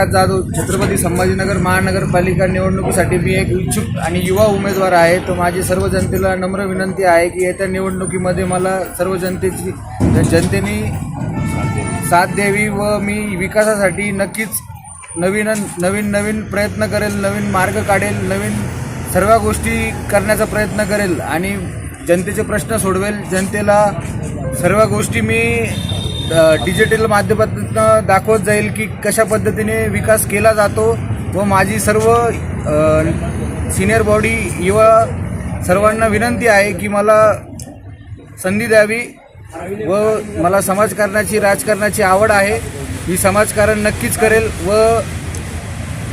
प्रकाश जाधव छत्रपती संभाजीनगर महानगरपालिका निवडणुकीसाठी मी एक इच्छुक आणि युवा उमेदवार आहे. तर माझी सर्व जनतेला नम्र विनंती आहे की येत्या निवडणुकीमध्ये मला सर्व जनतेची जनतेने साथ द्यावी व मी विकासासाठी नक्कीच नवीन नवीन नवीन प्रयत्न करेल नवीन मार्ग काढेल नवीन सर्व गोष्टी करण्याचा प्रयत्न करेल आणि जनतेचे प्रश्न सोडवेल. जनतेला सर्व गोष्टी मी डिजिटल माध्यमातून दाखवत जाईल की कशा पद्धतीने विकास केला जातो. व माझी सर्व सिनियर बॉडी युवा सर्वांना विनंती आहे की मला संधी द्यावी. व मला समाजकारणाची राजकारणाची आवड आहे. मी समाजकारण नक्कीच करेल व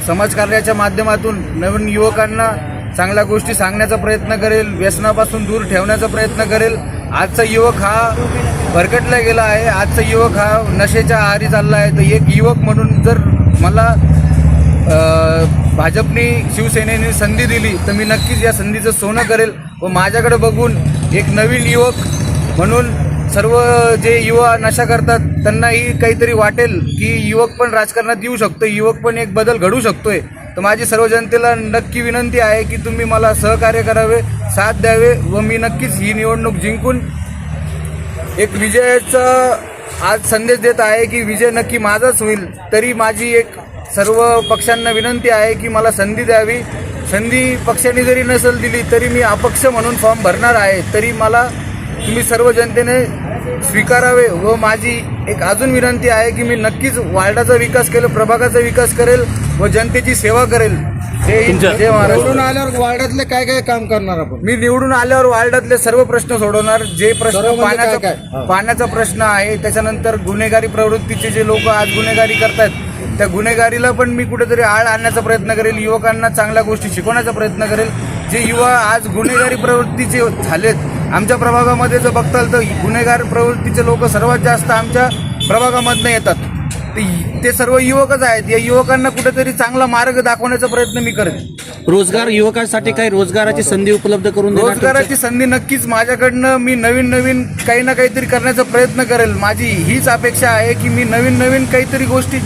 समाजकार्याच्या माध्यमातून नवीन युवकांना चांगल्या गोष्टी सांगण्याचा प्रयत्न करेल व्यसनापासून दूर ठेवण्याचा प्रयत्न करेल. आजचा युवक हा भरकटला गेला आहे. आजचा युवक हा नशेच्या आहारी चालला आहे. तर एक युवक म्हणून जर मला भाजपने शिवसेनेने संधी दिली तर मी नक्कीच या संधीचं सोनं करेल व माझ्याकडे बघून एक नवीन युवक म्हणून सर्व जे युवा नशा करतात त्यांनाही काहीतरी वाटेल की युवक पण राजकारणात येऊ शकतो युवक पण एक बदल घडू शकतोय. तर माझी सर्व जनतेला नक्की विनंती आहे की तुम्ही मला सहकार्य करावे साथ द्यावे व मी नक्कीच ही निवडणूक जिंकून एक विजयाचा आज संदेश देत आहे की विजय नक्की माझाच होईल तरी माझी एक सर्व पक्षांना विनंती आहे की मला संधी द्यावी. संधी पक्षाने जरी नसेल दिली तरी मी अपक्ष म्हणून फॉर्म भरणार आहे तरी मला तुम्ही सर्व जनतेने स्वीकारावे व माझी एक अजून विनंती आहे की मी नक्कीच वार्डाचा विकास केला प्रभागाचा विकास करेल व जनतेची सेवा करेल. निवडून आल्यावर वार्डातले काय काय काम करणार आपण? मी निवडून आल्यावर वार्डातले सर्व प्रश्न सोडवणार. जे प्रश्न सर्व म्हणजे काय पाण्याचा काय? पाण्याचा प्रश्न आहे त्याच्यानंतर गुन्हेगारी प्रवृत्तीचे जे लोक आज गुन्हेगारी करतात त्या गुन्हेगारीला पण मी कुठेतरी आळ आणण्याचा प्रयत्न करेल युवकांना चांगल्या गोष्टी शिकवण्याचा प्रयत्न करेल. जे युवा आज गुन्हेगारी प्रवृत्तीचे झालेत आमच्या प्रभागामध्ये जर बघताल तर गुन्हेगार प्रवृत्तीचे लोक सर्वात जास्त आमच्या प्रभागामधनं येतात. ते- ते सर्व युवकच आहेत. या युवकांना कुठेतरी चांगला मार्ग दाखवण्याचा प्रयत्न मी करेन. रोजगार युवकांसाठी काही रोजगाराची संधी उपलब्ध करून देणार रोजगाराची संधी नक्कीच माझ्याकडनं मी नवीन नवीन काही ना काहीतरी करण्याचा प्रयत्न करेल. माझी हीच अपेक्षा आहे की मी नवीन नवीन काहीतरी गोष्टी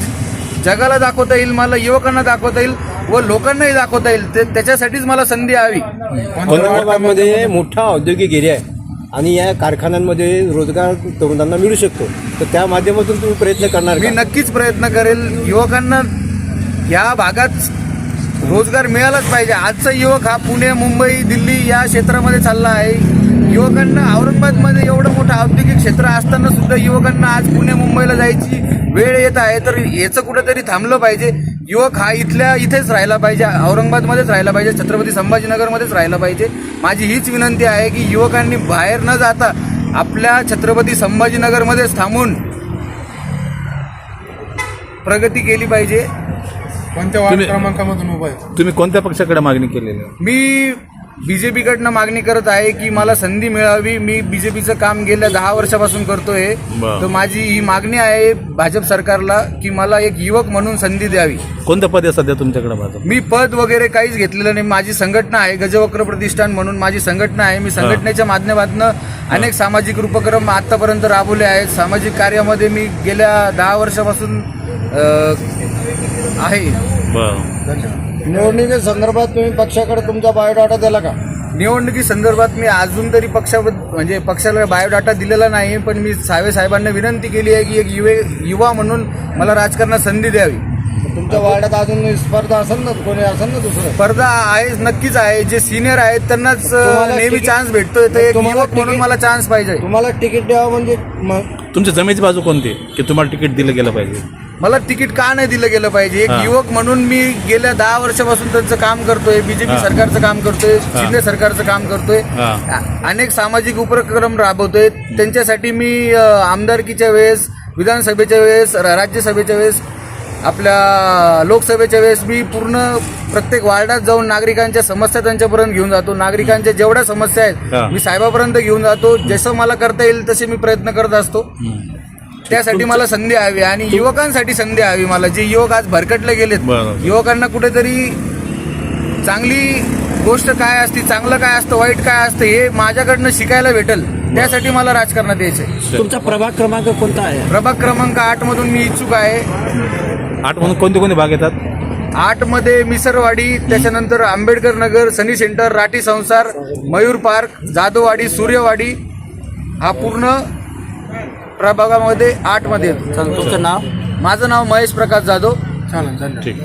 जगाला दाखवता येईल मला युवकांना दाखवता येईल व लोकांनाही दाखवता येईल. ते त्याच्यासाठीच मला संधी हवी. औरंगाबादमध्ये मोठा औद्योगिक एरिया आहे. आणि या कारखान्यांमध्ये रोजगार तरुणांना मिळू शकतो. तर त्या माध्यमातून तुम्ही प्रयत्न करणार मी नक्कीच प्रयत्न करेल. युवकांना या भागात रोजगार मिळालाच पाहिजे. आजचा युवक हा पुणे मुंबई दिल्ली या क्षेत्रामध्ये चालला आहे. युवकांना औरंगाबादमध्ये एवढं मोठं औद्योगिक क्षेत्र असताना सुद्धा युवकांना आज पुणे मुंबईला जायची वेळ येत आहे. तर याचं कुठंतरी थांबलं पाहिजे. युवक हा इथल्या इथेच राहिला पाहिजे औरंगाबादमध्येच राहिला पाहिजे छत्रपती संभाजीनगरमध्येच राहिला पाहिजे. माझी हीच विनंती आहे की युवकांनी बाहेर न जाता आपल्या छत्रपती संभाजीनगरमध्येच थांबून प्रगती केली पाहिजे. कोणत्या वार्ड तुम्ही- क्रमांकामधून उभा आहे? तुम्ही कोणत्या पक्षाकडे मागणी केलेली आहे? मी बीजेपीकडनं मागणी करत आहे की मला संधी मिळावी. मी बीजेपीचं काम गेल्या दहा वर्षापासून करतोय. तर माझी ही मागणी आहे भाजप सरकारला की मला एक युवक म्हणून संधी द्यावी. कोणतं पद आहे सध्या तुमच्याकडे भाजप? मी पद वगैरे काहीच घेतलेलं नाही. माझी संघटना आहे गजवक्र प्रतिष्ठान म्हणून माझी संघटना आहे. मी संघटनेच्या माध्यमातून अनेक सामाजिक उपक्रम आतापर्यंत राबवले आहेत. सामाजिक कार्यामध्ये मी गेल्या दहा वर्षापासून आहे. बरं. निवडणुकी संदर्भात तुम्ही पक्षाकडे तुमचा बायोडाटा दिला का? निवडणुकी संदर्भात मी अजून तरी पक्षाबद्द म्हणजे पक्षाला बायोडाटा दिलेला नाही पण मी सावे साहेबांना विनंती केली आहे की एक युवे युवा म्हणून मला राजकारणात संधी द्यावी. तुमच्या वार्डात अजून स्पर्धा असेल ना कोणी असेल ना दुसरं? स्पर्धा आहे नक्कीच आहे. जे सिनियर आहेत त्यांनाच तुम्हाला नेहमी तिकीट- चान्स भेटतोय. तर एक तुम्हाला युवक म्हणून तिकीट- मला चान्स पाहिजे. तुम्हाला तिकीट द्यावं म्हणजे तुमच्या जमेची बाजू कोणती? की तुम्हाला तिकीट दिलं गेलं पाहिजे? मला तिकीट का नाही दिलं गेलं पाहिजे? एक. युवक म्हणून मी गेल्या दहा वर्षापासून त्यांचं काम करतोय बीजेपी. सरकारचं काम करतोय शिंदे सरकारचं काम करतोय. अनेक सामाजिक उपक्रम राबवतोय. त्यांच्यासाठी मी आमदारकीच्या वेळेस विधानसभेच्या वेळेस राज्यसभेच्या वेळेस आपल्या लोकसभेच्या वेळेस मी पूर्ण प्रत्येक वार्डात जाऊन नागरिकांच्या समस्या त्यांच्यापर्यंत घेऊन जातो. नागरिकांच्या जेवढ्या समस्या. आहेत मी साहेबापर्यंत घेऊन जातो. जसं मला करता येईल तसे मी प्रयत्न करत असतो. त्यासाठी मला संधी हवी आणि युवकांसाठी संधी हवी मला जे युवक आज भरकटले गेलेत. बरोबर. युवकांना कुठेतरी चांगली गोष्ट काय असते चांगलं काय असतं वाईट काय असतं हे माझ्याकडनं शिकायला भेटेल त्यासाठी मला राजकारणात यायचंय. तुमचा प्रभाग क्रमांक कोणता आहे? प्रभाग क्रमांक आठ मधून मी इच्छुक आहे. आठ म्हणून कोणते कोणते भाग येतात? आठमध्ये मिसरवाडी त्याच्यानंतर आंबेडकर नगर सनी सेंटर राठी संसार मयूर पार्क जाधववाडी सूर्यवाडी हा पूर्ण प्रभागामध्ये आठमध्ये. येतो तुमचं नाव? माझं नाव महेश प्रकाश जाधव. ठीक.